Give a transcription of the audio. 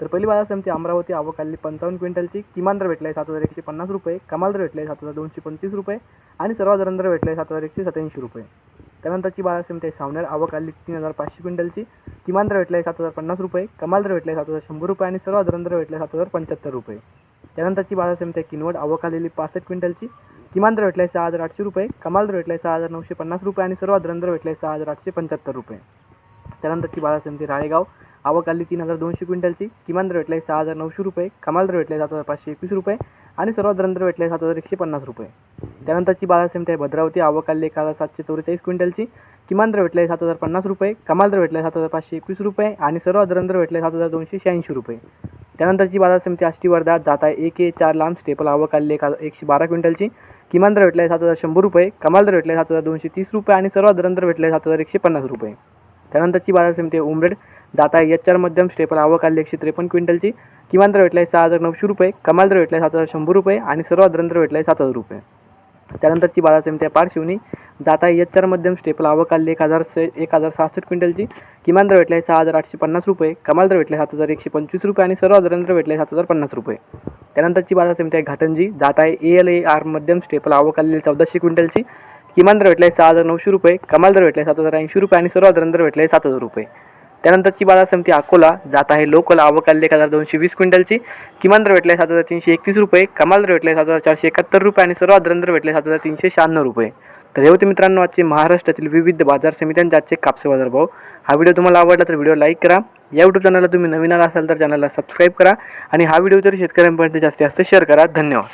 तर पहिली बाजार समिती अमरावती आवकली पंचावन्न क्विंटलची किमान दर भेटला आहे सात हजार एकशे पन्नास रुपये कमाल दर भेटला आहे सात हजार दोनशे पंचवीस रुपये आणि सर्वात दर भेटला आहे सात हजार एकशे सत्याऐंशी रुपये. त्यानंतरची बाजार समिती आहे सावनेर अवकाली तीन हजार पाचशे क्विंटलची किमान दर भेटला आहे सात हजार पन्नास रुपये कमाल दर भेटला आहे सात हजार शंभर रुपये आणि सर्वात दर भेटला आहे सात हजार पंच्याहत्तर रुपये. त्यानंतरची बाजार समिती आहे किनवट आवकालेली पासष्ट क्विंटलची किमान दर भेटला आहे सहा हजार आठशे रुपये कमाल दर भेटला आहे सहा हजार नऊशे पन्नास रुपये आणि सर्वात दर भेटला आहे सहा हजार आठशे पंच्याहत्तर रुपये. त्यानंतरची बाजार समिती राळेगाव आवक आली तीन हजार दोनशे क्विंटलची. किमान दर भेटला आहे सहा हजार नऊशे रुपये. कमाल दर भेटला आहे सात हजार पाचशे एकवीस रुपये. आणि सर्वात दर भेटला आहे सात हजार एकशे पन्नास रुपये. त्यानंतरची बाजार समिती आहे भद्रावती. आवक आली एक हजार सातशे चौवेचाळीस क्विंटलची. किमान दर भेटला आहे सात हजार पन्नास रुपये. कमाल दर भेटला आहे सात हजार पाचशे एकवीस रुपये. आणि सर्वात दर भेटला आहे सात हजार दोनशे शहाऐंशी रुपये. त्यानंतरची बाजार समिती आष्टी वर्धा जात आहे एक ए चार लांब स्टेपल. आवक आली एक एकशे बारा क्विंटलची. किमान दर भेटला आहे सात हजार शंभर रुपये. कमाल दर भेटला आहे सात हजार दोनशे तीस रुपये. आणि सर्वात दर भेटला आहे सात हजार एकशे पन्नास रुपये. त्यानंतरची बाजार समिती आहे उमरेड दाता एच चार मध्यम स्टेपल आवक आली एकशे त्रेपन्न क्विंटलची किमान दर भेटला आहे सहा हजार नऊशे रुपये कमाल दर भेटला आहे सात हजार शंभर रुपये आणि सर्वात दर भेटला आहे सात हजार रुपये. त्यानंतरची बाजार समिती आहे पारशिवनी दाता एच चार मध्यम स्टेपल आवक आली एक हजार से एक हजार सहासष्ट क्विंटलची किमान दर भेटला आहे सहा हजार आठशे पन्नास रुपये कमाल दर भेटला आहे सात हजार एकशे पंचवीस रुपये आणि सर्वात दर भेटला आहे सात हजार पन्नास रुपये. त्यानंतरची बाजार समिती आहे घाटंजी दाता आहे ए एल ए आर मध्यम स्टेपल आवक आलेली चौदाशे क्विंटलची किमान दर भेटला आहे सहा हजार नऊशे रुपये कमाल दर भेटला आहे सात हजार ऐंशी रुपये आणि सर्वात दर भेटला आहे सात हजार रुपये. त्यानंतरची बाजार समिती अकोला जात आहे लोकल आवकाल एक हजार दोनशे वीस क्विंटलची. किमान दर भेटला आहे सात हजार तीनशे एकतीस रुपये कमाल दर भेटला आहे सात हजार चारशे एकाहत्तर रुपये आणि सर्वात दर भेटले सात हजार तीनशे शहाण्णव रुपये. तर हे होते मित्रांनो आजचे महाराष्ट्रातील विविध बाजार समित्यांचे आजचे कापसे बाजार भाव. हा व्हिडिओ तुम्हाला आवडला तर व्हिडिओ लाईक करा. या यूट्यूब चॅनलला तुम्ही नवीन आला असाल तर चॅनलला सबस्क्राईब करा. आणि हा व्हिडिओ जर शेतकऱ्यांपर्यंत जास्तीत जास्त शेअर करा. धन्यवाद.